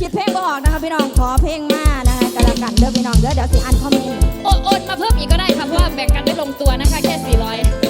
คิดเพลงบออกนะคะพี่น้องขอเพลงมานะคะกันละกันเด้อพี่น้องเด้อเดี๋ยวสิอ่านคอมเมนต์โอนมาเพิ่มอีกก็ได้ค่ะเพราะว่าแบ่งกันได้ลงตัวนะคะแค่400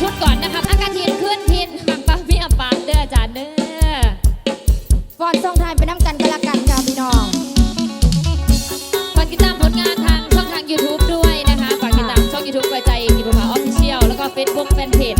ชุดก่อนนะคะพักกระถินขึ้นทินปังพี่อับปางเด้ออาจารเด้อฟอนส่งไทยไปน้ำกันกระลักกันค่ะพี่น้องฝากติดตามผลงานทางช่องทาง YouTube ด้วยนะคะฝากติดตามช่อง YouTube ไวใจกิบภาออฟฟิเชียลแล้วก็ Facebook แฟนเพจ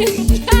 ถึงใจ